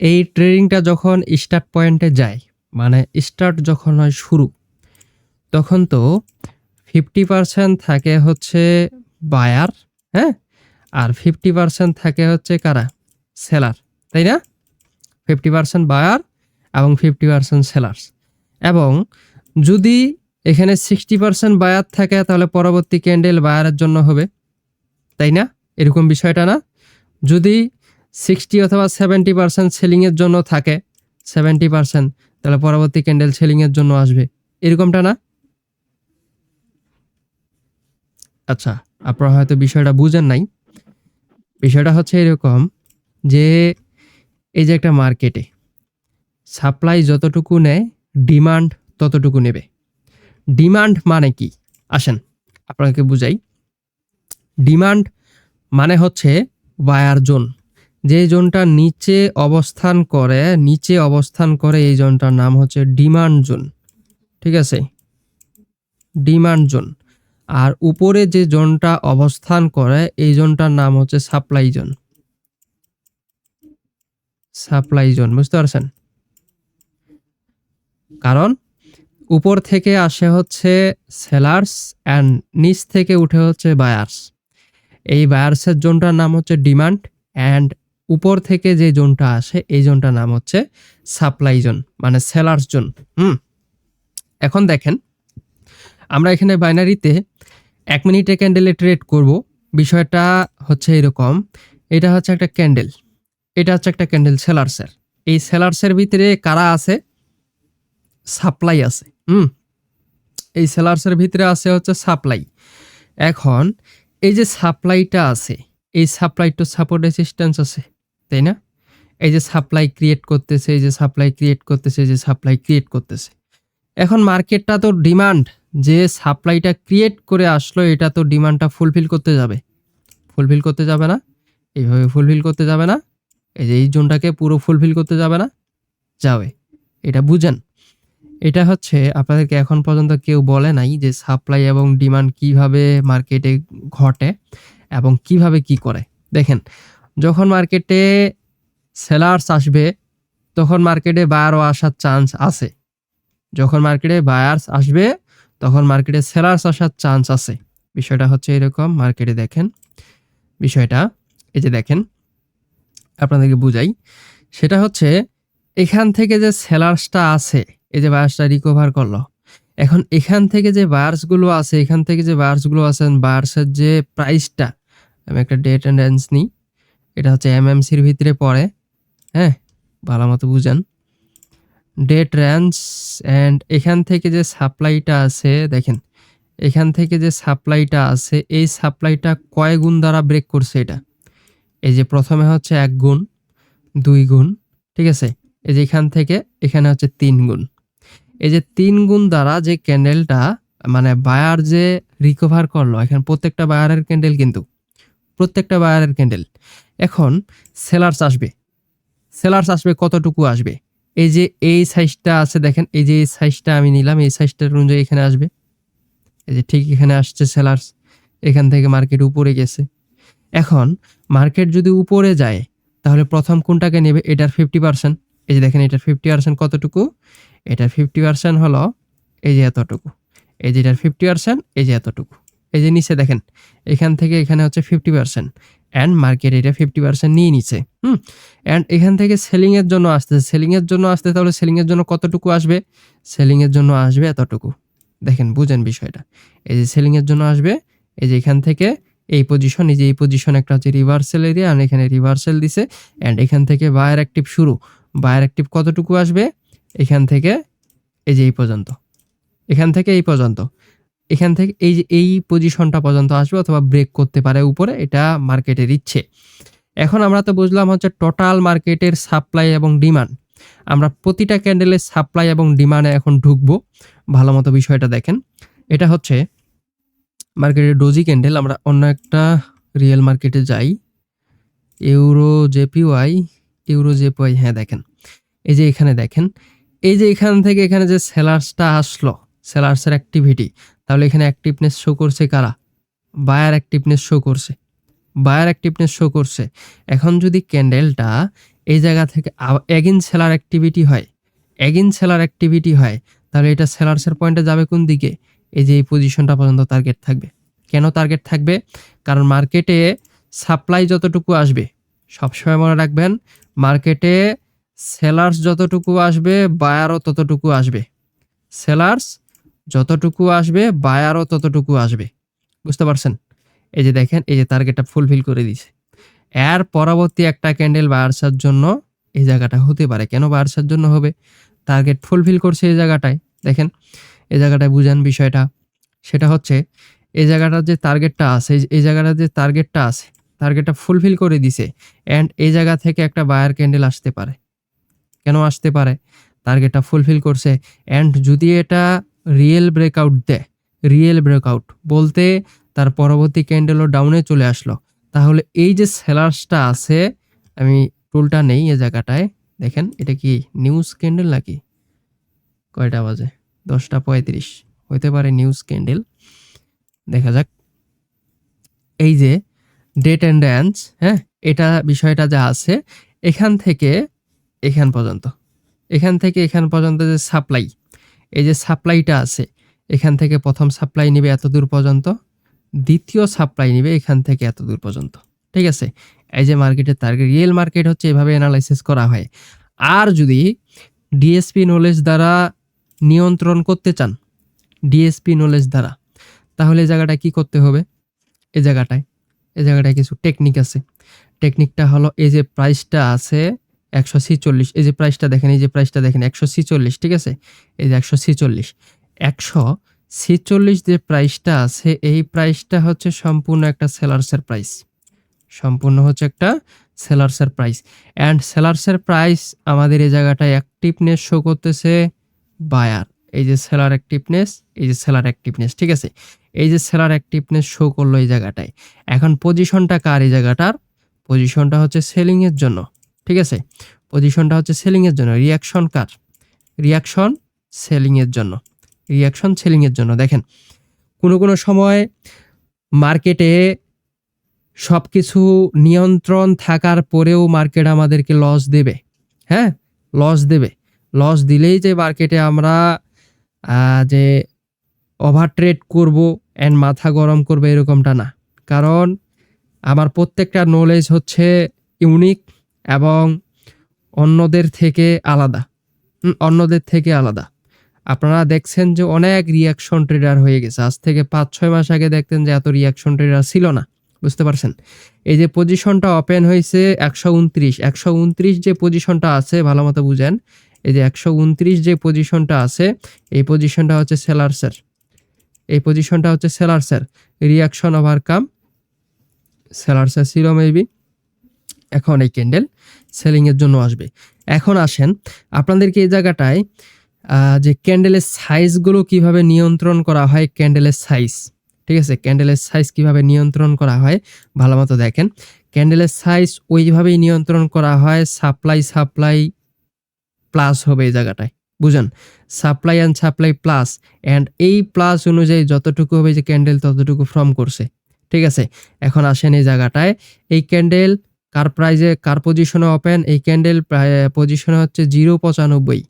এই ট্রেডিংটা যখন স্টার্ট পয়েন্টে যায় মানে স্টার্ট যখন হয় শুরু, তখন তো ফিফটি পার্সেন্ট থাকে হচ্ছে বায়ার হ্যাঁ? আর ফিফটি পার্সেন্ট থাকে হচ্ছে কারা? সেলার তাই না? ফিফটি পার্সেন্ট বায়ার এবং ফিফটি পার্সেন্ট সেলার্স এবং যদি এখানে সিক্সটি পার্সেন্ট বায়ার থাকে, তাহলে পরবর্তী ক্যান্ডেল বায়ারের জন্য হবে, তাই না? এরকম বিষয়টা না? যদি সিক্সটি অথবা সেভেন্টি পার্সেন্ট সেলিংয়ের জন্য থাকে। সেভেন্টি পার্সেন্ট তাহলে পরবর্তী ক্যান্ডেল সেলিংয়ের জন্য আসবে। এরকমটা না? আচ্ছা আপনারা হয়তো বিষয়টা বুঝেন নাই। বিষয়টা হচ্ছে এরকম যে, এই যে একটা মার্কেটে সাপ্লাই যতটুকু নেয় ডিমান্ড ততটুকু নেবে। ডিমান্ড মানে কি? আসেন আপনাকে বুঝাই। ডিমান্ড মানে হচ্ছে বায়ার জোন যে জোনটা নিচে অবস্থান করে, নিচে অবস্থান করে এই জোনটার নাম হচ্ছে ডিমান্ড জোন ঠিক আছে? ডিমান্ড জোন আর উপরে যে জোনটা অবস্থান করে, এই জোনটার নাম হচ্ছে সাপ্লাই জোন সাপ্লাই জোন বুঝতে পারছেন? কারণ উপর থেকে আসে হচ্ছে সেলার্স অ্যান্ড নিচ থেকে উঠে হচ্ছে বায়ার্স এই বায়ার্সের জোনটার নাম হচ্ছে ডিমান্ড অ্যান্ড উপর থেকে যে জোনটা আসে, এই জোনটার নাম হচ্ছে সাপ্লাই জোন মানে সেলার্স জোন। হুম? এখন দেখেন, আমরা এখানে বাইনারিতে এক মিনিটে ক্যান্ডেলে ট্রেড করব। বিষয়টা হচ্ছে এরকম, এটা হচ্ছে একটা ক্যান্ডেল, এটা হচ্ছে একটা ক্যান্ডেল সেলার্সের। এই সেলার্সের ভিতরে কারা আছে? সাপ্লাই আছে, হুম? এই সেলার্সের ভিতরে আছে হচ্ছে সাপ্লাই। এখন এই যে সাপ্লাইটা আছে, এই সাপ্লাই টু সাপোর্ট রেসিস্ট্যান্স আছে তাই না? এই যে সাপ্লাই ক্রিয়েট করতেছে, এই যে সাপ্লাই ক্রিয়েট করতেছে, এই যে সাপ্লাই ক্রিয়েট করতেছে। এখন মার্কেটটা তো ডিমান্ড যে সাপ্লাইটা ক্রিয়েট করে আসলো, এটা তো ডিমান্ডটা ফুলফিল করতে যাবে। ফুলফিল করতে যাবে না। এইভাবে ফুলফিল করতে যাবে না। এই যে এই জোনটাকে পুরো ফুলফিল করতে যাবে না। যাবে। এটা বুঝেন। এটা হচ্ছে আপনাদেরকে এখন পর্যন্ত কেউ বলে নাই যে সাপ্লাই এবং ডিমান্ড কীভাবে মার্কেটে ঘটে এবং কীভাবে কি করে। দেখেন যখন মার্কেটে সেলার্স আসবে, তখন মার্কেটে বায়ারও আসার চান্স আছে। যখন মার্কেটে বায়ার্স আসবে, তখন মার্কেটে সেলার্স আসার চান্স আছে। বিষয়টা হচ্ছে এরকম, মার্কেটে দেখেন। বিষয়টা, এই যে দেখেন, আপনাদেরকে বুঝাই। সেটা হচ্ছে, এখান থেকে যে সেলার্সটা আছে, এই যে বায়ার্সটা রিকভার করল, এখন এখান থেকে যে বায়ার্সগুলো আছে, এখান থেকে যে বায়ার্সগুলো আছেন বায়ার্সের যে প্রাইসটা আমি একটা ডেট অ্যান্ড রেঞ্জ নিই। এটা হচ্ছে এম এমএমসির ভিতরে পড়ে হ্যাঁ? ভালো মতো বুঝেন। ডেট রেঞ্জ অ্যান্ড এখান থেকে যে সাপ্লাইটা আছে, দেখেন, এখান থেকে যে সাপ্লাইটা আছে, এই সাপ্লাইটা কয় গুণ দ্বারা ব্রেক করছে এটা? এই যে প্রথমে হচ্ছে এক গুণ, দুই গুণ, ঠিক আছে? এই যে এখান থেকে, এখানে হচ্ছে তিন গুণ। এই যে তিন গুণ দ্বারা যে ক্যান্ডেলটা মানে বায়ার যে রিকভার করল, এখানে প্রত্যেকটা বায়ারের ক্যান্ডেল কিন্তু, প্রত্যেকটা বায়ারের ক্যান্ডেল এখন সেলার্স আসবে। সেলার্স আসবে, কতটুকু আসবে? এই যে এই সাইজটা আছে, দেখেন, এই যে এই সাইজটা আমি নিলাম, এই সাইজটার অনুযায়ী এখানে আসবে। এই যে ঠিক এখানে আসছে সেলার্স এখান থেকে মার্কেট উপরে গেছে। এখন মার্কেট যদি উপরে যায়, তাহলে প্রথম কোনটাকে নেবে? এটার ফিফটি পার্সেন্ট এই যে দেখেন, এটার ফিফটি পার্সেন্ট কতটুকু? এটার ফিফটি পার্সেন্ট হলো এই যে এতটুকু। এই যে এটার ফিফটি পার্সেন্ট এই যে এতটুকু। এই যে নিচে দেখেন, এখান থেকে এখানে হচ্ছে ফিফটি পার্সেন্ট অ্যান্ড মার্কেট এটা ফিফটি পার্সেন্ট নিয়ে নিচ্ছে হুম? অ্যান্ড এখান থেকে সেলিংয়ের জন্য আসতেছে। সেলিংয়ের জন্য আসতে তাহলে সেলিংয়ের জন্য কতটুকু আসবে? সেলিংয়ের জন্য আসবে এতটুকু। দেখেন, বুঝেন বিষয়টা। এই যে সেলিংয়ের জন্য আসবে, এই যে এখান থেকে এই পজিশন এই যে এই পজিশন একটা হচ্ছে রিভার্সেল এরিয়া আর এখানে রিভার্সেল দিছে। অ্যান্ড এখান থেকে বায়ার অ্যাক্টিভ শুরু। বায়ার অ্যাক্টিভ কতটুকু আসবে? এখান থেকে এই যে এই পর্যন্ত। এখান থেকে এই পর্যন্ত। এখান থেকে এই যে, এই পজিশনটা পর্যন্ত আসবে অথবা ব্রেক করতে পারে উপরে, এটা মার্কেটের ইচ্ছে। এখন আমরা তো বুঝলাম হচ্ছে টোটাল মার্কেটের সাপ্লাই এবং ডিমান্ড আমরা প্রতিটা ক্যান্ডেলের সাপ্লাই এবং ডিমান্ডে এখন ঢুকবো। ভালো মতো বিষয়টা দেখেন। এটা হচ্ছে মার্কেটের ডোজি ক্যান্ডেল আমরা অন্য একটা রিয়েল মার্কেটে যাই। ইউরো জেপিওয়াই ইউরো জেপিওয়াই হ্যাঁ দেখেন। এই যে এখানে দেখেন। এই যে এখান থেকে এখানে যে সেলার্সটা আসলো সেলার্সের অ্যাক্টিভিটি তাহলে এখানে অ্যাক্টিভনেস শো করছে কারা? বায়ার অ্যাক্টিভনেস শো করছে। বায়ার অ্যাক্টিভনেস শো করছে। এখন যদি ক্যান্ডেলটা এই জায়গা থেকে এগিন সেলার অ্যাক্টিভিটি হয় এগিন সেলার অ্যাক্টিভিটি হয়, তাহলে এটা সেলার্সের পয়েন্টে যাবে কোন দিকে? এই যে এই পজিশনটা পর্যন্ত টার্গেট থাকবে। কেন টার্গেট থাকবে? কারণ মার্কেটে সাপ্লাই যতটুকু আসবে, সবসময় মনে রাখবেন মার্কেটে সেলার্স যতটুকু আসবে বায়ারও ততটুকু আসবে। সেলার্স যতটুকু আসবে বায়ারও ততটুকু আসবে। বুঝতে পারছেন? এই যে দেখেন, এই যে টার্গেটটা ফুলফিল করে দিছে এর পরবর্তী একটা ক্যান্ডেল বায়ার্সার জন্য এই জায়গাটা হতে পারে। কেন বায়ার্সার জন্য হবে? টার্গেট ফুলফিল করছে এই জায়গাটায়। দেখেন, এই জায়গাটায় বুঝেন বিষয়টা। সেটা হচ্ছে, এই জায়গাটার যে টার্গেটটা আছে, এই- জায়গাটার যে টার্গেটটা আছে টার্গেটটা ফুলফিল করে দিছে অ্যান্ড এই জায়গা থেকে একটা বায়ার ক্যান্ডেল আসতে পারে। কেন আসতে পারে? টার্গেটটা ফুলফিল করছে অ্যান্ড যদি এটা রিয়েল ব্রেকআউট দেয় রিয়েল ব্রেকআউট বলতে তার পরবর্তী ক্যান্ডেলও ডাউনে চলে আসলো। তাহলে এই যে সেলার্সটা আছে, আমি টুলটা নেই এই জায়গাটায়। দেখেন, এটা কি নিউজ ক্যান্ডেল নাকি? কয়টা বাজে? দশটা পঁয়ত্রিশ। হইতে পারে নিউজ ক্যান্ডেল দেখা যাক। এই যে ডেট অ্যান্ড ড্যান্স হ্যাঁ এটা বিষয়টা যা আছে, এখান থেকে, এখান পর্যন্ত। এখান থেকে এখান পর্যন্ত যে সাপ্লাই এই যে সাপ্লাইটা আছে, এখান থেকে প্রথম সাপ্লাই নিবে এত দূর পর্যন্ত, দ্বিতীয় সাপ্লাই নিবে এখান থেকে এত দূর পর্যন্ত। ঠিক আছে? এই যে মার্কেটের টার্গেট রিয়েল মার্কেট হচ্ছে এভাবে অ্যানালাইসিস করা হয়। আর যদি ডিএসপি নলেজ দ্বারা নিয়ন্ত্রণ করতে চান ডিএসপি নলেজ দ্বারা, তাহলে এই জায়গাটায় কি করতে হবে? এই জায়গাটায় এই জায়গাটায় কিছু টেকনিক আছে। টেকনিকটা হলো এই যে প্রাইসটা আছে একশো ছিচল্লিশ। এই যে প্রাইসটা দেখেন, এই যে প্রাইসটা দেখেন, একশো ছিচল্লিশ, ঠিক আছে? এই যে একশো ছিচল্লিশ। একশো ছিচল্লিশ যে প্রাইসটা আছে, এই প্রাইসটা হচ্ছে সম্পূর্ণ একটা সেলার্সের প্রাইস সম্পূর্ণ হচ্ছে একটা সেলার্সের প্রাইস অ্যান্ড সেলার্সের প্রাইস আমাদের এই জায়গাটায় অ্যাক্টিভনেস শো করতেছে বায়ার এই যে সেলার অ্যাক্টিভনেস এই যে সেলার অ্যাক্টিভনেস ঠিক আছে? এই যে সেলার অ্যাক্টিভনেস শো করল এই জায়গাটায়। এখন পজিশনটা কার এই জায়গাটার? পজিশনটা হচ্ছে সেলিংয়ের জন্য। ঠিক আছে? পজিশনটা হচ্ছে সেলিং এর জন্য রিয়াকশন কার? রিয়াকশন সেলিং এর জন্য। রিয়াকশন সেলিং এর জন্য। দেখেন, কোনো কোনো সময় মার্কেটে সব কিছু নিয়ন্ত্রণ থাকার পরেও মার্কেট আমাদেরকে লস দেবে। হ্যাঁ? লস দেবে। লস দিলেই যে মার্কেটে আমরা যে ওভার ট্রেড করব অ্যান্ড মাথা গরম করব এরকমটা না। কারণ আমার প্রত্যেকটা নলেজ হচ্ছে ইউনিক এবং অন্যদের থেকে আলাদা। অন্যদের থেকে আলাদা। আপনারা দেখছেন যে অনেক রিয়াকশন ট্রেডার হয়ে গেছে। আজ থেকে পাঁচ ছয় মাস আগে দেখতেন যে এত রিয়াকশন ট্রেডার ছিল না। বুঝতে পারছেন? এই যে পজিশনটা ওপেন হয়েছে একশো উনত্রিশ। একশো উনত্রিশ যে পজিশনটা আছে, ভালো মতো বুঝেন, এই যে একশো উনত্রিশ যে পজিশনটা আছে, এই পজিশনটা হচ্ছে সেলার্সের এই পজিশনটা হচ্ছে সেলার্সের রিয়াকশন ওভারকাম সেলার্সের ছিল মেবি এখন এই ক্যান্ডেল সেলিংয়ের জন্য আসবে। এখন আসেন, আপনাদেরকে এই জায়গাটায় যে ক্যান্ডেলের সাইজগুলো কীভাবে নিয়ন্ত্রণ করা হয় ক্যান্ডেলের সাইজ ঠিক আছে? ক্যান্ডেলের সাইজ কীভাবে নিয়ন্ত্রণ করা হয়, ভালো মতো দেখেন। ক্যান্ডেলের সাইজ ওইভাবেই নিয়ন্ত্রণ করা হয় সাপ্লাই সাপ্লাই প্লাস হবে এই জায়গাটায়, বুঝেন? Supply and supply plus and এই প্লাস অনুযায়ী যতটুকু হবে যে ক্যান্ডেল ততটুকু ফর্ম করছে, ঠিক আছে? এখন আসেন এই জায়গাটায়, এই ক্যান্ডেল কার প্রাইজে কার পজিশনে ওপেন এই ক্যান্ডেল পজিশনে হচ্ছে জিরো পঁচানব্বই।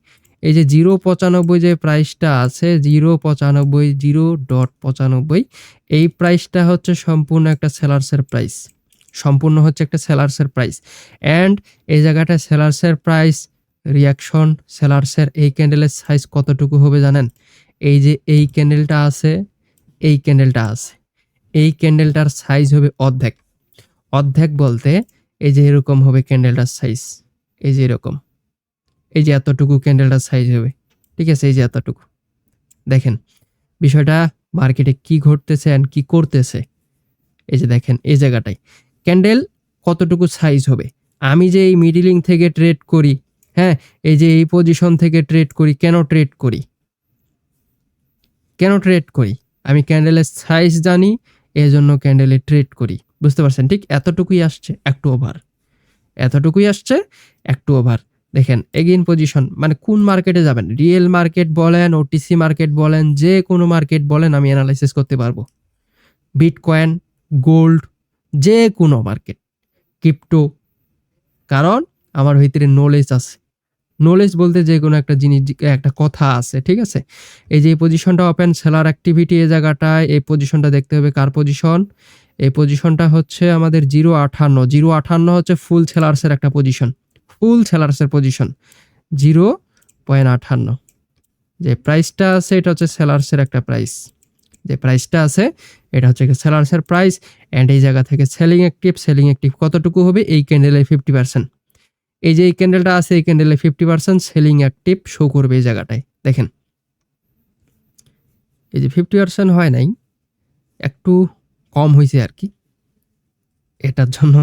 এই যে জিরো পঁচানব্বই যে প্রাইসটা আছে জিরো পঁচানব্বই জিরো ডট পঁচানব্বই, এই প্রাইসটা হচ্ছে সম্পূর্ণ একটা সেলার্সের প্রাইস সম্পূর্ণ হচ্ছে একটা সেলার্সের প্রাইস অ্যান্ড এই জায়গাটা সেলার্সের প্রাইস রিয়াকশন সেলার্সের এই ক্যান্ডেলের সাইজ কতটুকু হবে জানেন? এই যে এই ক্যান্ডেলটা আছে, এই ক্যান্ডেলটা আছে। এই ক্যান্ডেলটার সাইজ হবে অর্ধেক। অর্ধেক বলতে এই যে এরকম হবে ক্যান্ডেলটার সাইজ এই যে এরকম। এই যে এতটুকু ক্যান্ডেলটার সাইজ হবে, ঠিক আছে? এই যে এতটুকু। দেখেন, বিষয়টা মার্কেটে কি ঘটতেছে অ্যান্ড কি করতেছে। এই যে দেখেন, এই জায়গাটায়। ক্যান্ডেল কতটুকু সাইজ হবে? আমি যে এই মিডিলিং থেকে ট্রেড করি হ্যাঁ? এই যে এই পজিশন থেকে ট্রেড করি, কেন ট্রেড করি? কেন ট্রেড করি? আমি ক্যান্ডেলের সাইজ জানি এই জন্য ক্যান্ডেলে ট্রেড করি। বুঝতে পারছেন? ঠিক এতটুকুই আসছে, একটু ওভার এতটুকুই আসছে, একটু ওভার দেখেন এগেইন পজিশন মানে কোন মার্কেটে যাবেন? রিয়েল মার্কেট বলেন ওটিসি মার্কেট বলেন, যে কোনো মার্কেট বলেন, আমি অ্যানালাইসিস করতে পারব। বিটকয়েন গোল্ড যে কোনো মার্কেট ক্রিপ্টো কারণ আমার ভিতরে নলেজ আছে। নলেজ বলতে যে কোনো একটা জিনিস, একটা কথা আছে, ঠিক আছে? এই যে পজিশনটা ওপেন সেলার অ্যাক্টিভিটি এই জায়গাটায়, এই পজিশনটা দেখতে হবে কার পজিশন এই পজিশনটা হচ্ছে আমাদের জিরো আঠান্ন। জিরো আঠান্ন হচ্ছে ফুল সেলার্সের একটা পজিশন ফুল সেলার্সের পজিশন জিরো পয়েন্ট আঠান্ন। যে প্রাইসটা আছে, এটা হচ্ছে সেলার্সের একটা প্রাইস যে প্রাইসটা আছে, এটা হচ্ছে সেলার্সের প্রাইস অ্যান্ড এই জায়গা থেকে সেলিং অ্যাক্টিভ সেলিং অ্যাক্টিভ কতটুকু হবে? এই ক্যান্ডেলে ফিফটি পার্সেন্ট এই যে এই ক্যান্ডেলটা আছে, এই ক্যান্ডেলে fifty percent selling active show করবে এই জায়গাটায়। দেখেন। এই যে ফিফটি পার্সেন্ট হয় নাই। একটু কম হয়েছে আর কি। এটার জন্য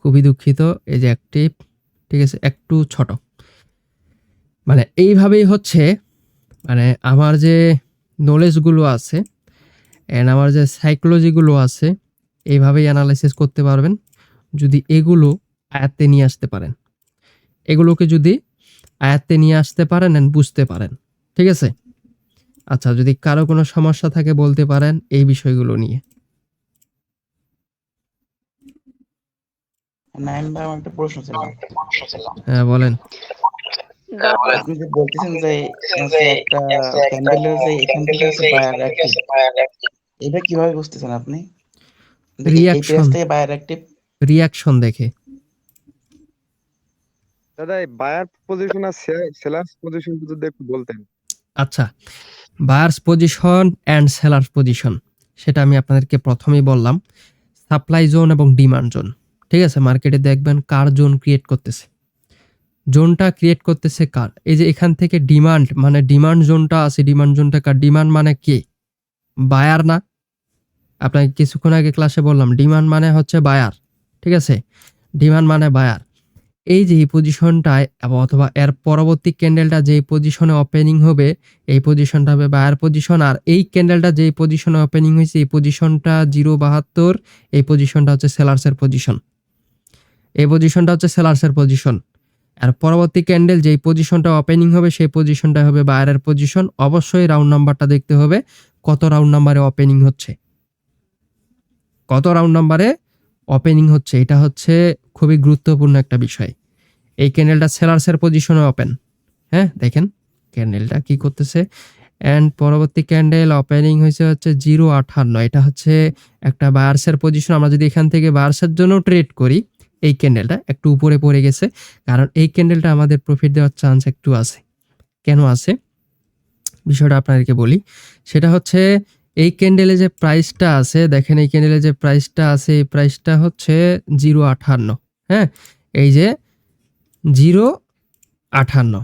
খুবই দুঃখিত। এই যে অ্যাক্টিভ ঠিক আছে, একটু ছোট। মানে এইভাবেই হচ্ছে মানে আমার যে নলেজগুলো আছে অ্যান্ড আমার যে সাইকোলজিগুলো আছে, এইভাবেই অ্যানালাইসিস করতে পারবেন। যদি এগুলো আয়াত্তে নিয়ে আসতে পারেন। এগুলোকে যদি আয়াত্তে নিয়ে আসতে পারেন অ্যান্ড বুঝতে পারেন। ঠিক আছে? আচ্ছা যদি কারও কোনো সমস্যা থাকে বলতে পারেন এই বিষয়গুলো নিয়ে। নাইম ভাই আমার একটা প্রশ্ন ছিল। হ্যাঁ বলেন। আপনি যে বলতেছেন যে একটা ক্যান্ডেল যে এখান থেকে হচ্ছে বায়ার অ্যাক্টিভ এটা কীভাবে বুঝতেছেন আপনি. পেজ থেকে বায়ার অ্যাক্টিভ রিয়াকশন দেখে। দাদা এই বায়ার পজিশন আর সেলার্স পজিশন যদি একটু বলতেন। আচ্ছা buyers position and sellers position সেটা আমি আপনাদেরকে প্রথমেই বললাম। সাপ্লাই জোন এবং ডিমান্ড জোন ঠিক আছে মার্কেটে দেখবেন কার জোন ক্রিয়েট করতেছে। জোনটা ক্রিয়েট করতেছে কার? এই যে এখান থেকে ডিমান্ড মানে ডিমান্ড জোনটা আছে ডিমান্ড জোনটা কার? ডিমান্ড মানে কে? বায়ার না? আপনাকে কিছুক্ষণ আগে ক্লাসে বললাম ডিমান্ড মানে হচ্ছে বায়ার ঠিক আছে? ডিমান্ড মানে বায়ার এই যে এই পজিশনটায় অথবা এর পরবর্তী ক্যান্ডেলটা যেই পজিশনে ওপেনিং হবে, এই পজিশনটা হবে বায়ার পজিশন আর এই ক্যান্ডেলটা যেই পজিশনে ওপেনিং হয়েছে, এই পজিশনটা জিরো বাহাত্তর, এই পজিশনটা হচ্ছে সেলার্সের পজিশন এই পজিশনটা হচ্ছে সেলার্সের পজিশন আর পরবর্তী ক্যান্ডেল যেই পজিশনটা ওপেনিং হবে, সেই পজিশনটা হবে বায়ারের পজিশন অবশ্যই রাউন্ড নাম্বারটা দেখতে হবে, কত রাউন্ড নাম্বারে ওপেনিং হচ্ছে। কত রাউন্ড নাম্বারে ওপেনিং হচ্ছে, এটা হচ্ছে খুবই গুরুত্বপূর্ণ একটা বিষয়। এই ক্যান্ডেলটা সেলার্সের পজিশনে ওপেন হ্যাঁ দেখেন ক্যান্ডেলটা কি করতেছে। অ্যান্ড পরবর্তী ক্যান্ডেল ওপেনিং হয়েছে হচ্ছে জিরো আঠান্ন। এটা হচ্ছে একটা বায়ার্সের পজিশন আমরা যদি এখান থেকে বায়ার্সের জন্য ট্রেড করি এই ক্যান্ডেলটা একটু উপরে পড়ে গেছে, কারণ এই ক্যান্ডেলটা আমাদের প্রফিট দেওয়ার চান্স একটু আছে। কেন আছে? বিষয়টা আপনাদেরকে বলি। সেটা হচ্ছে, এই ক্যান্ডেলে যে প্রাইসটা আছে, দেখেন এই ক্যান্ডেলে যে প্রাইসটা আছে, এই প্রাইসটা হচ্ছে জিরো আঠান্ন হ্যাঁ? এই যে জিরো আঠান্ন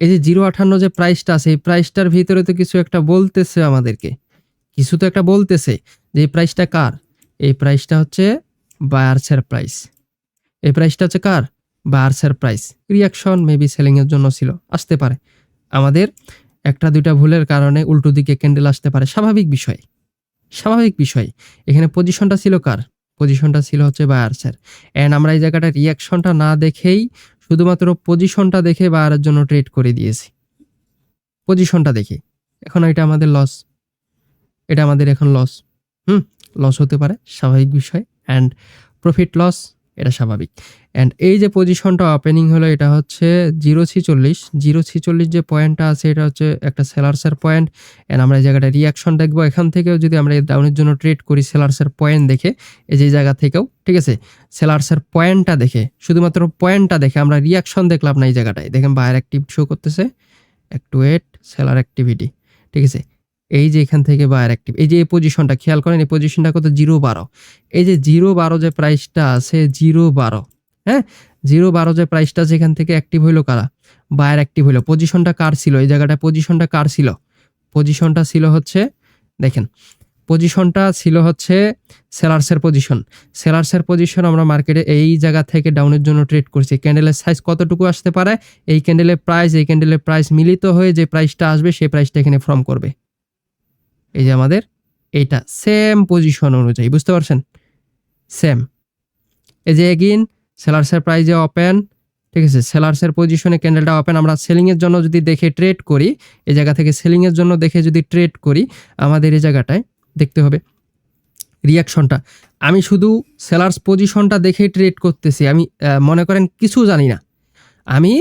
এই যে জিরো আঠান্ন যে প্রাইসটা আছে, এই প্রাইসটার ভিতরে তো কিছু একটা বলতেছে আমাদেরকে। কিছু তো একটা বলতেছে যে, এই প্রাইসটা কার? এই প্রাইসটা হচ্ছে বায়ার্সের প্রাইস এই প্রাইসটা হচ্ছে কার? বায়ার্সের প্রাইস রিয়াকশন মেবি সেলিংয়ের জন্য ছিল, আসতে পারে। আমাদের একটা দুইটা ভুলের কারণে উল্টো দিকে ক্যান্ডেল আসতে পারে। স্বাভাবিক বিষয় স্বাভাবিক বিষয়। এখানে পজিশনটা ছিল কার? পজিশনটা ছিল হচ্ছে বায়ার্সের অ্যান্ড আমরা এই জায়গাটা রিয়াকশনটা না দেখেই শুধুমাত্র পজিশনটা দেখে বায়ারের জন্য ট্রেড করে দিয়েছি। পজিশনটা দেখে। এখন এটা আমাদের লস এটা আমাদের এখন লস হুম লস হতে পারে, স্বাভাবিক বিষয়। অ্যান্ড প্রফিট লস এটা স্বাভাবিক। অ্যান্ড এই যে পজিশনটা ওপেনিং হলো, এটা হচ্ছে জিরো ছিচল্লিশ জিরো ছিচল্লিশ যে পয়েন্টটা আছে, এটা হচ্ছে একটা সেলার্সের পয়েন্ট অ্যান্ড আমরা এই জায়গাটা রিয়াকশন দেখব। এখান থেকেও যদি আমরা এই ডাউনের জন্য ট্রেড করি সেলার্সের পয়েন্ট দেখে, এই যে জায়গা থেকেও, ঠিক আছে? সেলার্সের পয়েন্টটা দেখে, শুধুমাত্র পয়েন্টটা দেখে আমরা রিয়াকশন দেখলাম না এই জায়গাটায়। দেখেন বায়ার অ্যাক্টিভ শো করতেছে। একটু ওয়েট সেলার অ্যাক্টিভিটি ঠিক আছে? এই যে এখান থেকে বায়ার অ্যাক্টিভ এই যে এই পজিশনটা খেয়াল করেন, এই পজিশনটা কত? জিরো বারো। এই যে জিরো বারো যে প্রাইসটা আছে, জিরো বারো হ্যাঁ? জিরো বারো যে প্রাইসটা আছে, এখান থেকে অ্যাক্টিভ হইল কারা? বায়ার অ্যাক্টিভ হইল। পজিশনটা কার ছিল? এই জায়গাটায় পজিশনটা কার ছিল? পজিশনটা ছিল হচ্ছে, দেখেন পজিশনটা ছিল হচ্ছে সেলার্সের পজিশন সেলার্সের পজিশন আমরা মার্কেটে এই জায়গা থেকে ডাউনের জন্য ট্রেড করছি। ক্যান্ডেলের সাইজ কতটুকু আসতে পারে? এই ক্যান্ডেলের প্রাইস এই ক্যান্ডেলের প্রাইস মিলিত হয়ে যে প্রাইসটা আসবে, সেই প্রাইসটা এখানে ফর্ম করবে। এই যে আমাদের, এইটা সেম পজিশন অনুযায়ী, বুঝতে পারছেন? সেম এই যে এগিন সেলার্সের প্রাইজে ওপেন ঠিক আছে? সেলার্সের পজিশনে ক্যান্ডেলটা ওপেন আমরা সেলিংয়ের জন্য যদি দেখে ট্রেড করি, এই জায়গা থেকে সেলিংয়ের জন্য দেখে যদি ট্রেড করি, আমাদের এই জায়গাটায় দেখতে হবে রিয়াকশনটা আমি শুধু সেলার্স পজিশনটা দেখেই ট্রেড করতেছি, আমি মনে করেন কিছু জানি না। আমি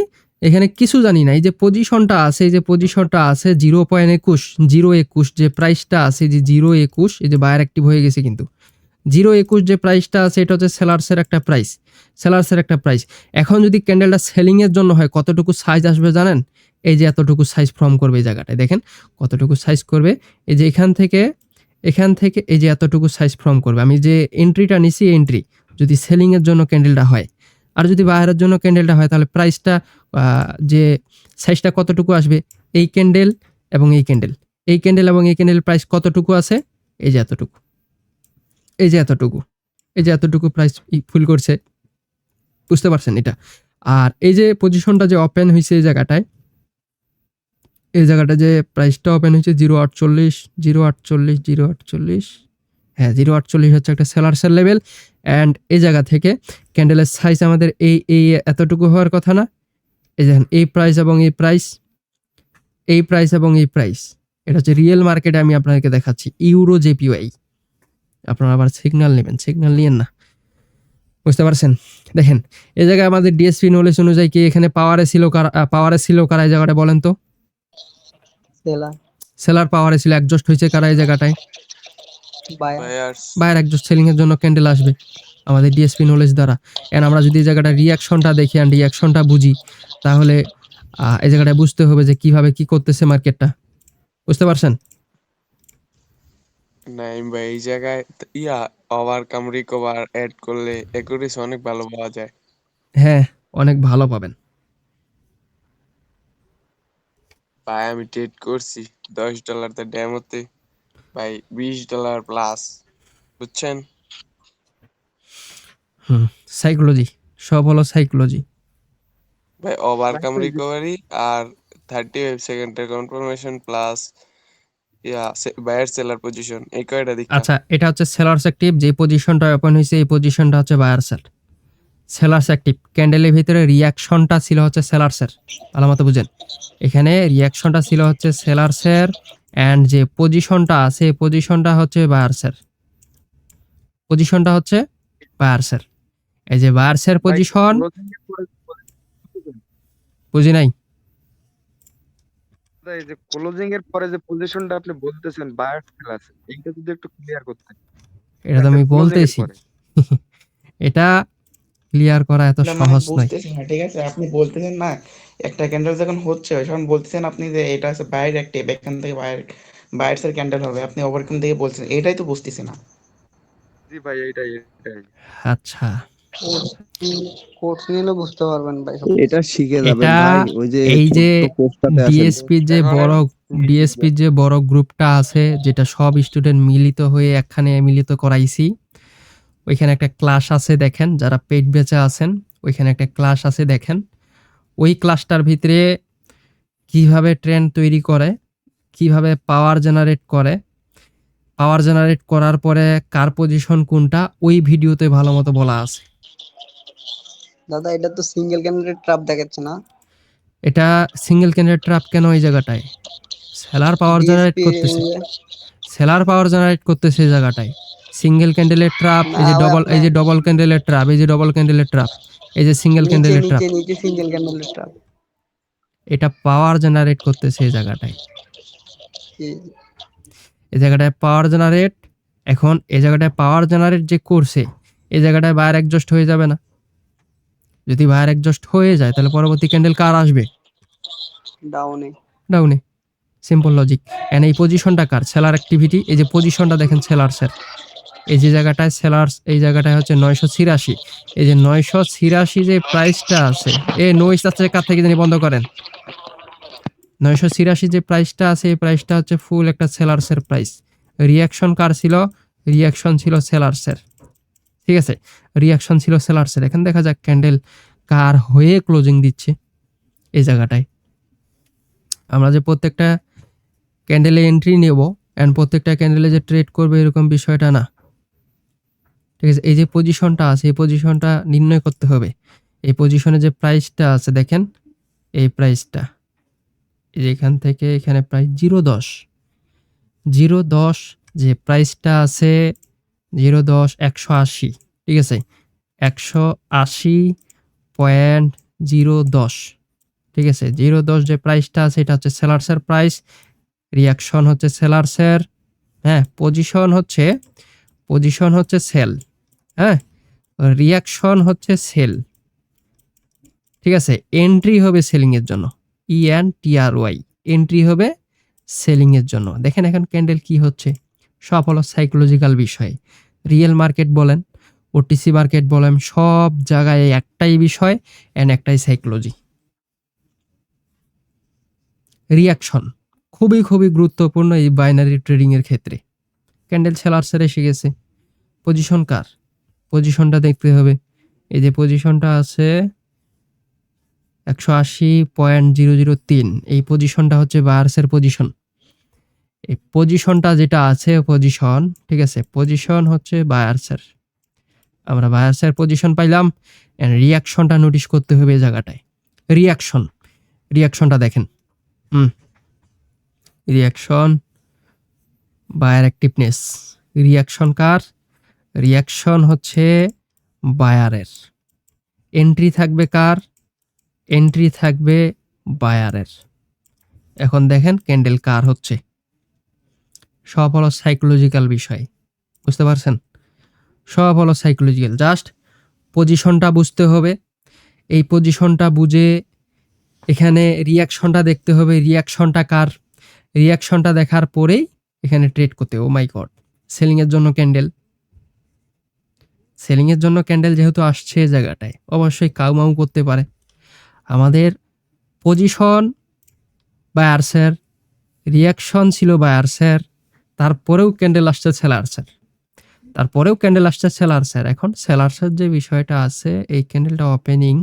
এখানে কিছু জানি না। এই যে পজিশনটা আছে, এই যে পজিশনটা আছে জিরো পয়েন্ট একুশ জিরো একুশ, যে প্রাইসটা আছে যে জিরো একুশ, এই যে বায়ার অ্যাক্টিভ হয়ে গেছে কিন্তু। জিরো একুশ যে প্রাইসটা আছে, এটা হচ্ছে সেলার্সের একটা প্রাইস সেলার্সের একটা প্রাইস এখন যদি ক্যান্ডেলটা সেলিংয়ের জন্য হয়, কতটুকু সাইজ আসবে জানেন? এই যে এতটুকু সাইজ ফর্ম করবে এই জায়গাটায়, দেখেন কতটুকু সাইজ করবে। এই যে এখান থেকে এখান থেকে এই যে এতটুকু সাইজ ফর্ম করবে। আমি যে এন্ট্রিটা নিছি এন্ট্রি যদি সেলিংয়ের জন্য ক্যান্ডেলটা হয় আর যদি বাইরের জন্য ক্যান্ডেলটা হয়, তাহলে প্রাইসটা যে সাইজটা কতটুকু আসবে, এই ক্যান্ডেল এবং এই ক্যান্ডেল এই ক্যান্ডেল এবং এই ক্যান্ডেল প্রাইস কতটুকু আছে? এই যে এতটুকু। এই যে এতটুকু। এই যে এতটুকু প্রাইস ফুল করছে। বুঝতে পারছেন এটা? আর এই যে পজিশনটা যে ওপেন হয়েছে এই জায়গাটায়, এই জায়গাটা যে প্রাইসটা ওপেন হয়েছে জিরো আটচল্লিশ জিরো আটচল্লিশ জিরো আটচল্লিশ। হ্যাঁ জিরো আটচল্লিশ হচ্ছে একটা সেলার সেল লেভেল অ্যান্ড এই জায়গা থেকে ক্যান্ডেলের সাইজ আমাদের এই এই এতটুকু হওয়ার কথা না। এই দেখেন এই প্রাইস এবং এই প্রাইস এই প্রাইস এবং এই প্রাইস এটা হচ্ছে রিয়েল মার্কেটে আমি আপনাদেরকে দেখাচ্ছি ইউরো জেপিওয়াই আপনারা আবার সিগনাল নেবেন সিগনাল নিয়েন না। বুঝতে পারছেন? দেখেন এই জায়গায় আমাদের ডিএসপি নলেজ অনুযায়ী কি এখানে পাওয়ারে ছিল কারা পাওয়ারে ছিল কারা এই জায়গাটা বলেন তো? সেলা সেলার পাওয়ারে ছিল একজস্ট হয়েছে কারা এই জায়গাটায়? বায়ার একজস্ট সেলিং এর জন্য ক্যান্ডেল আসবে আমাদের ডিএসপি নলেজ দ্বারা। এন্ড আমরা যদি এই জায়গাটা রিয়াকশনটা দেখি অ্যান্ড রিয়াকশনটা বুঝি তাহলে আহ, এই জায়গাটায় বুঝতে হবে যে কীভাবে কি করতেছে মার্কেটটা বুঝতে পারছেন? নাইম ভাই এই জায়গায় ইয়া ওভারকাম রিকভার অ্যাড করলে একুরেসি অনেক ভালো পাওয়া যায়। হ্যাঁ অনেক ভালো পাবেন। ভাই আমি ট্রেড করছি দশ ডলার তো ডেমোতে ভাই বিশ ডলার প্লাস বুঝছেন? হুম সাইকোলজি সব হলো সাইকোলজি ভাই ওভারকাম রিকভারি আর থার্টি ফাইভ সেকেন্ডের confirmation plus yeah buyer seller position এই কয়টা দিক আচ্ছা এটা হচ্ছে সেলার্স অ্যাক্টিভ যে পজিশনটা ওপেন হয়েছে এই পজিশনটা হচ্ছে বায়ার সেল সেলার্স অ্যাক্টিভ ক্যান্ডেলের ভিতরে রিয়াকশনটা ছিল হচ্ছে সেলার্সের ভালো মতো বুঝেন। এখানে রিয়াকশনটা ছিল হচ্ছে সেলার্সের অ্যান্ড যে পজিশনটা আছে পজিশনটা হচ্ছে বায়ার্সের। পজিশনটা হচ্ছে বায়ার্সের। এই যে বায়ার্সের পজিশন বুঝি নাই? এই যে ক্লোজিং এর পরে যে পজিশনটা আপনি বলতেছেন বায়ার সেল আছে এইটা যদি একটু ক্লিয়ার করতেন। এটা তো আমি বলতেছি। এটা ক্লিয়ার করা এত মানে সহজ নয় ঠিক আছে? আপনি বলতেছেন না একটা ক্যান্ডেল যখন হচ্ছে যখন বলতেছেন আপনি যে এটা হচ্ছে বাইর অ্যাক্টিভ এখান থেকে বাইর বাইরের ক্যান্ডেল হবে আপনি ওভারকাম থেকে বলছেন এটাই তো বুঝতেছি না। জি ভাই এইটাই এটাই। আচ্ছা। কোর্স নিলে বুঝতে পারবেন ভাই এটা শিখে যাবেন ভাই ওই যে এই যে পোস্টটাতে যে বড় ডিএসপির যে বড় গ্রুপটা আছে যেটা সব স্টুডেন্ট মিলিত হয়ে একখানে মিলিত করাইছি ওইখানে একটা ক্লাস আছে দেখেন যারা পেট বেচে আছেন ওইখানে একটা ক্লাস আছে দেখেন ওই ক্লাসটার ভিতরে কীভাবে ট্রেন্ড তৈরি করে কীভাবে পাওয়ার জেনারেট করে পাওয়ার জেনারেট করার পরে কার পজিশন কোনটা ওই ভিডিওতে ভালো মতো বলা আছে। দাদা এটা তো সিঙ্গেল ক্যান্ডিডেট ট্রাপ দেখাচ্ছে না? এটা সিঙ্গেল ক্যান্ডিডেট ট্র্যাপ কেন এই জায়গাটায়? সেলার পাওয়ার জেনারেট করতেছে। সেলার পাওয়ার জেনারেট করতেছে এই জায়গাটায়। সিঙ্গেল ক্যান্ডেলের ট্রাপ এই যে ডবল এই যে ডবল ক্যান্ডেলের ট্রাপ এই যে ডবল ক্যান্ডেলের ট্রাপ এই যে সিঙ্গেল নিচে ক্যান্ডেলের ট্রাপ নিচে নিচে সিঙ্গেল ক্যান্ডিডেট ট্রাপ এটা পাওয়ার জেনারেট করতেছে এই জায়গাটায়। এই জায়গাটায় পাওয়ার জেনারেট এখন এই জায়গাটায় পাওয়ার জেনারেট যে করছে এই জায়গাটায় বায়ার অ্যাডজাস্ট হয়ে যাবে না। যদি বায়ার অ্যাডজাস্ট হয়ে যায় তাহলে পরবর্তী ক্যান্ডেল কার আসবে? ডাউনে ডাউনে সিম্পল লজিক এন্ড এই পজিশনটা কার? সেলার অ্যাক্টিভিটি এই যে পজিশনটা দেখেন সেলার্সের এই যে জায়গাটায় সেলার্স এই জায়গাটায় হচ্ছে নয়শো ছিরাশি এই যে নয়শো ছিরাশি যে প্রাইসটা আছে, এ নইস আছে কার থেকে জানি বন্ধ করেন? নয়শো ছিরাশি যে প্রাইসটা আছে, এই প্রাইসটা হচ্ছে ফুল একটা সেলার্সের প্রাইস রিয়াকশন কার ছিল? রিয়াকশন ছিল সেলার্সের ঠিক আছে? রিয়াকশন ছিল সেলার্সের এখানে দেখা যাক ক্যান্ডেল কার হয়ে ক্লোজিং দিচ্ছে এই জায়গাটায়। আমরা যে প্রত্যেকটা ক্যান্ডেলে এন্ট্রি নেব অ্যান্ড প্রত্যেকটা ক্যান্ডেলে যে ট্রেড করবে এরকম বিষয়টা না। ঠিক আছে, এই যে পজিশনটা আছে, এই পজিশনটা নির্ণয় করতে হবে। এই পজিশনে যে প্রাইসটা আছে, দেখেন, এই প্রাইসটা এখান থেকে এখানে প্রাইস জিরো দশ। জিরো দশ, যে প্রাইসটা আছে জিরো দশ একশো আশি, ঠিক আছে? একশো আশি পয়েন্ট জিরো দশ, ঠিক আছে? জিরো দশ যে প্রাইসটা আছে, এটা হচ্ছে সেলার্সের প্রাইস রিয়াকশন হচ্ছে সেলার্সের হ্যাঁ পজিশন হচ্ছে পজিশন হচ্ছে সেল হ্যাঁ? রিয়াকশন হচ্ছে সেল ঠিক আছে? এন্ট্রি হবে সেলিং এর জন্য। E N T R Y entry হবে সেলিং এর জন্য। দেখেন এখন ক্যান্ডেল কি হচ্ছে। সব হলো সাইকোলজিক্যাল বিষয়। রিয়েল মার্কেট বলেন ওটিসি মার্কেট বলেন, সব জায়গায় একটাই বিষয় অ্যান্ড একটাই সাইকোলজি রিয়াকশন খুবই খুবই গুরুত্বপূর্ণ এই বাইনারি ট্রেডিং এর ক্ষেত্রে। ক্যান্ডেল সেলার্সের এসে গেছে। পজিশন কার? পজিশনটা দেখতে হবে। এই যে পজিশনটা আছে একশো আশি পয়েন্ট জিরো জিরো তিন। এই পজিশনটা হচ্ছে বায়ার্সের পজিশন এই পজিশনটা যেটা আছে পজিশন ঠিক আছে পজিশন হচ্ছে বায়ার্সের। আমরা বায়ার্সের পজিশন পাইলাম এন্ড রিয়াকশনটা নোটিশ করতে হবে এই জায়গাটায়। রিয়াকশন রিয়াকশনটা দেখেন। হুম। রিয়াকশন বায়ার অ্যাক্টিভনেস রিয়াকশন কার? রিয়াকশন হচ্ছে বায়ারের এন্ট্রি থাকবে কার? এন্ট্রি থাকবে বায়ারের এখন দেখেন ক্যান্ডেল কার হচ্ছে। সব হলো সাইকোলজিক্যাল বিষয়। বুঝতে পারছেন? সব হলো সাইকোলজিক্যাল জাস্ট পজিশনটা বুঝতে হবে। এই পজিশনটা বুঝে এখানে রিয়াকশনটা দেখতে হবে। রিয়াকশনটা কার? রিয়াকশনটা দেখার পরেই এখানে ট্রেড করতে ও মাই গড সেলিংয়ের জন্য ক্যান্ডেল সেলিংয়ের জন্য ক্যান্ডেল যেহেতু আসছে এই জায়গাটায়, অবশ্যই কাউমাউ করতে পারে। আমাদের পজিশন বায়ার্সের রিয়াকশন ছিল বায়ার্সের তারপরেও ক্যান্ডেল আসছে সেলার্সের তারপরেও ক্যান্ডেল আসছে সেলার্সের এখন সেলার্সের যে বিষয়টা আছে, এই ক্যান্ডেলটা ওপেনিং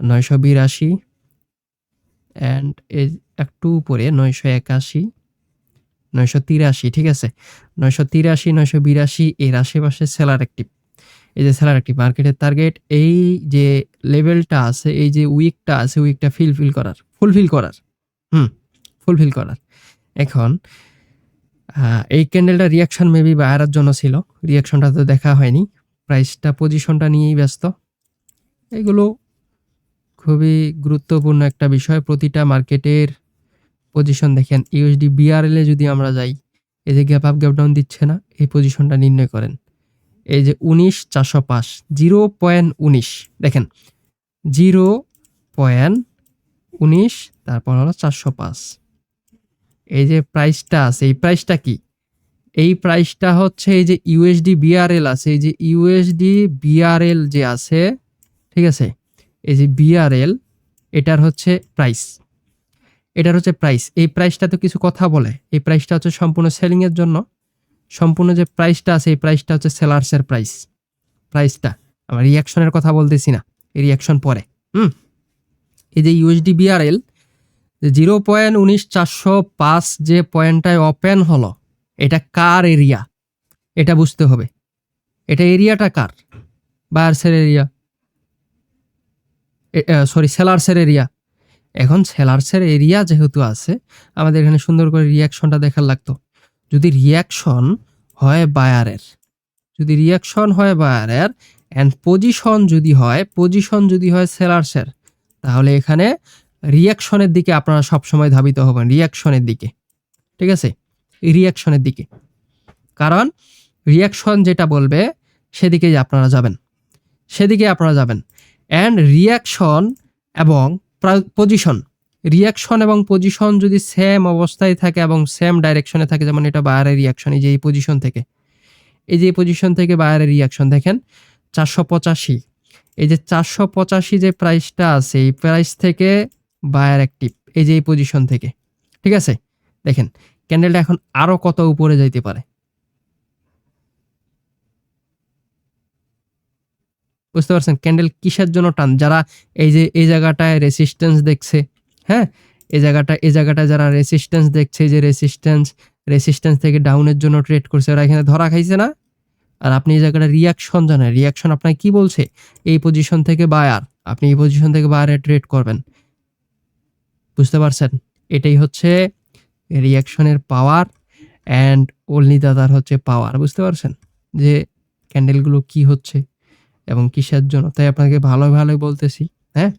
নয়শো বিরাশি অ্যান্ড একটু উপরে নয়শো একাশি। নয়শো তিরাশি, ঠিক আছে? নয়শো তিরাশি, নয়শো বিরাশি এর আশেপাশে সেলার অ্যাক্টিভ এই যে সেলার অ্যাক্টিভ মার্কেটের টার্গেট এই যে লেভেলটা আছে, এই যে উইকটা আছে উইকটা ফিলফিল করার ফুলফিল করার, হুম ফুলফিল করার। এখন এই ক্যান্ডেলটা রিয়াকশন মেবি বায়ারের জন্য ছিল রিয়াকশনটা তো দেখা হয়নি। প্রাইসটা পজিশনটা নিয়েই ব্যস্ত। এগুলো খুবই গুরুত্বপূর্ণ একটা বিষয়, প্রতিটা মার্কেটের পজিশন দেখেন ইউএসডি বিআরএল যদি আমরা যাই, এই যে গ্যাপ আপ গ্যাপ ডাউন দিচ্ছে না, এই পজিশনটা নির্ণয় করেন। এই যে উনিশ চারশো পাঁচ, জিরো পয়েন্ট উনিশ, দেখেন, জিরো পয়েন্ট উনিশ, তারপর হলো চারশো পাঁচ। এই যে প্রাইসটা আছে, এই প্রাইসটা কি? এই প্রাইসটা হচ্ছে এই যে ইউএসডি বিআরএল আছে, এই যে ইউএসডি বিআরএল যে আছে, ঠিক আছে? এই যে বিআরএল এটার হচ্ছে প্রাইস এটার হচ্ছে প্রাইস এই প্রাইসটা তো কিছু কথা বলে। এই প্রাইসটা হচ্ছে সম্পূর্ণ সেলিং এর জন্য। সম্পূর্ণ যে প্রাইসটা আছে, এই প্রাইসটা হচ্ছে সেলার্সের প্রাইস প্রাইসটা আমার রিয়াকশনের কথা বলতেছি না। এই রিয়াকশন পরে। হুম? এই যে ইউএসডি বিআরএল জিরো পয়েন্ট উনিশ চারশো পাঁচ যে পয়েন্টটায় ওপেন হলো, এটা কার এরিয়া এটা বুঝতে হবে। এটা এরিয়াটা কার? বায়ার্সের এরিয়া সরি সেলার্সের এরিয়া এখন সেলার্সের এরিয়া যেহেতু আছে, আমাদের এখানে সুন্দর করে রিয়াকশনটা দেখার লাগতো। যদি রিয়াকশন হয় বায়ারের যদি রিয়াকশন হয় বায়ারের অ্যান্ড পজিশন যদি হয় পজিশন যদি হয় সেলার্সের তাহলে এখানে রিয়াকশনের দিকে আপনারা সবসময় ধাবিত হবেন রিয়াকশনের দিকে। ঠিক আছে? রিয়াকশনের দিকে। কারণ রিয়াকশন যেটা বলবে, সেদিকেই আপনারা যাবেন। সেদিকে আপনারা যাবেন। অ্যান্ড রিয়াকশন এবং পজিশন রিয়াকশন এবং পজিশন যদি সেম অবস্থায় থাকে এবং সেম ডাইরেকশনে থাকে, যেমন এটা বায়ারের রিয়াকশন এই যে এই পজিশন থেকে। এই যে পজিশন থেকে বায়ারের রিয়াকশন দেখেন, চারশো পঁচাশি। এই যে চারশো পঁচাশি যে প্রাইসটা আছে, এই প্রাইস থেকে বায়ার অ্যাক্টিভ এই যে এই পজিশন থেকে। ঠিক আছে? দেখেন ক্যান্ডেলটা এখন আরও কত উপরে যাইতে পারে? বুঝতে পারছেন? ক্যান্ডেল কিসের জন্য টান? যারা এই যে, এই জায়গাটায় রেসিস্টেন্স দেখছে হ্যাঁ? এই জায়গাটা, এই জায়গাটায় যারা রেসিস্টেন্স দেখছে যে রেসিস্টেন্স রেসিস্টেন্স থেকে ডাউনের জন্য ট্রেড করছে, ওরা এখানে ধরা খাইছে না? আর আপনি এই জায়গাটা রিয়াকশন জানেন। রিয়াকশন আপনাকে কি বলছে? এই পজিশন থেকে বায়ার আপনি এই পজিশন থেকে বায়ারে ট্রেড করবেন। বুঝতে পারছেন? এটাই হচ্ছে রিয়াকশনের পাওয়ার অ্যান্ড অল্লি দাদার হচ্ছে পাওয়ার বুঝতে পারছেন? যে ক্যান্ডেলগুলো কি হচ্ছে? এবং কিসের জন্য? তাই আপনাকে ভালো ভালোই বলতেছি হ্যাঁ?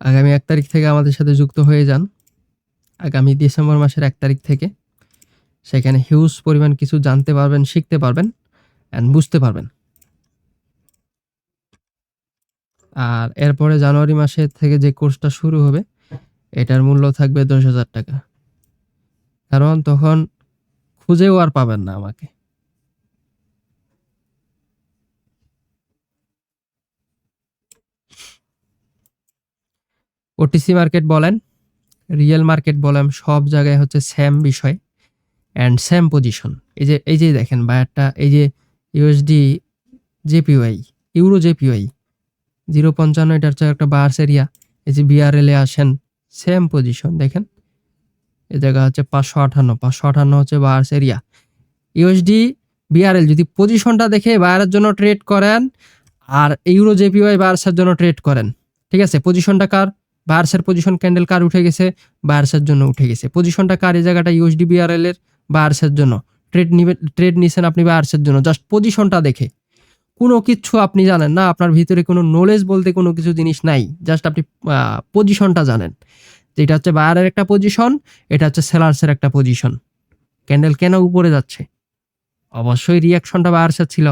আগামী এক তারিখ থেকে আমাদের সাথে যুক্ত হয়ে যান। আগামী ডিসেম্বর মাসের এক তারিখ থেকে। সেখানে হিউজ পরিমাণ কিছু জানতে পারবেন, শিখতে পারবেন অ্যান্ড বুঝতে পারবেন। আর এরপরে জানুয়ারি মাসে থেকে যে কোর্সটা শুরু হবে, এটার মূল্য থাকবে দশ হাজার টাকা। কারণ তখন খুঁজেও আর পাবেন না আমাকে। ওটিসি মার্কেট বলেন রিয়েল মার্কেট বলেন, সব জায়গায় হচ্ছে সেম বিষয় অ্যান্ড সেম পজিশন এই যে এই যে দেখেন বায়ারটা, এই যে USD JPY euro JPY zero পঞ্চান্ন এটা হচ্ছে একটা বার্স এরিয়া এই যে বিআরএলে আসেন সেম পজিশন দেখেন। এ জায়গা হচ্ছে পাঁচশো আঠান্ন পাঁচশো আঠান্ন হচ্ছে বার্স এরিয়া ইউএসডি বিআরএল যদি পজিশনটা দেখে বায়ারের জন্য ট্রেড করেন, আর ইউরো জেপিওয়াই বায়ার্সের জন্য ট্রেড করেন, ঠিক আছে? পজিশনটা কার? বায়ার্সের পজিশন ক্যান্ডেল কার উঠে গেছে? বায়ার্সের জন্য উঠে গেছে। পজিশনটা কার? এই জায়গাটা ইউএসডি বিআরএল এর বায়ার্সের জন্য। ট্রেড নিবে ট্রেড নিছেন আপনি বায়ার্সের জন্য। জাস্ট পজিশনটা দেখে। কোনো কিছু আপনি জানেন না, আপনার ভিতরে কোনো নলেজ বলতে কোনো কিছু জিনিস নাই। জাস্ট আপনি পজিশনটা জানেন। যেটা হচ্ছে বায়ারের একটা পজিশন এটা হচ্ছে সেলার্সের একটা পজিশন ক্যান্ডেল কেন উপরে যাচ্ছে? অবশ্যই রিয়াকশনটা বায়ার্সের ছিল।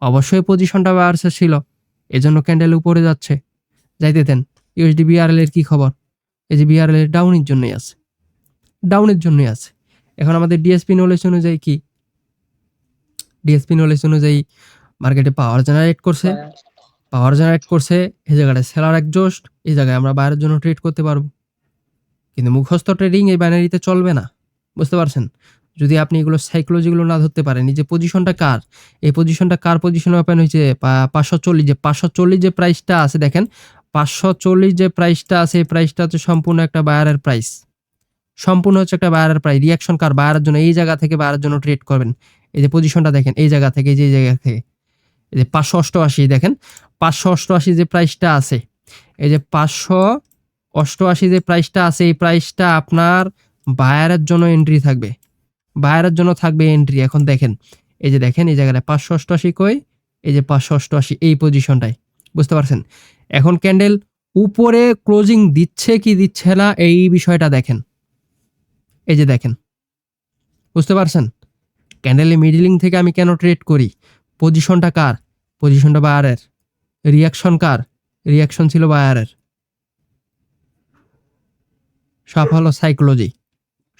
অবশ্যই পজিশনটা বায়ার্সের ছিল। এজন্য ক্যান্ডেল উপরে যাচ্ছে। যাইতে দেন। ইউএসডি বিআরএল এর কি খবর? এই যে বিআরএল এর ডাউনের জন্যই আছে। ডাউনের জন্যই আছে। এখন আমাদের ডিএসপি নলেজ অনুযায়ী কি? ডিএসপি নলেজ অনুযায়ী মার্কেটে পাওয়ার জেনারেট করছে। পাওয়ার জেনারেট করছে এই জায়গাটায় সেলার একজস্ট এই জায়গায় আমরা বাইরের জন্য ট্রেড করতে পারব। কিন্তু মুখস্থ ট্রেডিং এই ব্যানারিতে চলবে না। বুঝতে পারছেন? যদি আপনি এগুলো সাইকোলজিগুলো না ধরতে পারেন এই যে পজিশনটা কার? এই পজিশনটা কার পজিশনে ওপেন হয়েছে? পাঁচশো চল্লিশ যে পাঁচশো চল্লিশ যে প্রাইসটা আছে দেখেন পাঁচশো চল্লিশ যে প্রাইসটা আছে, এই প্রাইসটা হচ্ছে সম্পূর্ণ একটা বায়ারের প্রাইস সম্পূর্ণ হচ্ছে একটা বায়ারের প্রাইস রিয়াকশন কার? বায়ারের জন্য এই জায়গা থেকে বায়ারের জন্য ট্রেড করবেন। এই যে পজিশনটা দেখেন, এই জায়গা থেকে যে জায়গা থেকে। এই যে পাঁচশো অষ্টআশি, দেখেন, পাঁচশো অষ্টআশি যে প্রাইসটা আছে, এই যে পাঁচশো অষ্টআশি যে প্রাইসটা আছে, এই প্রাইসটা আপনার বায়ারের জন্য এন্ট্রি থাকবে। বায়ারের জন্য থাকবে এন্ট্রি এখন দেখেন, এই যে দেখেন, এই জায়গাটায় পাঁচশো অষ্টআশি কই? এই যে পাঁচশো অষ্টআশি এই পজিশনটায় বুঝতে পারছেন? এখন ক্যান্ডেল উপরে ক্লোজিং দিচ্ছে কি দিচ্ছে না এই বিষয়টা দেখেন। এই যে দেখেন, বুঝতে পারছেন? ক্যান্ডেলের মিডিলিং থেকে আমি কেন ট্রেড করি? পজিশনটা কার? পজিশনটা বায়ারের রিয়াকশন কার? রিয়াকশন ছিল বায়ারের সব হলো সাইকোলজি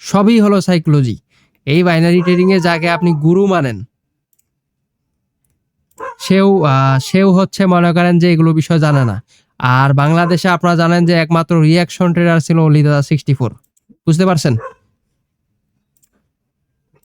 সবই হলো সাইকোলজি এই বাইনারি ট্রেডিংয়ে যাকে আপনি গুরু মানেন সেও সেও হচ্ছে মনে করেন যে এগুলো বিষয় জানে না। আর বাংলাদেশে আপনারা জানেন যে একমাত্র রিয়াকশন ট্রেডার ছিল লিদাদা সিক্সটি ফোর বুঝতে পারছেন?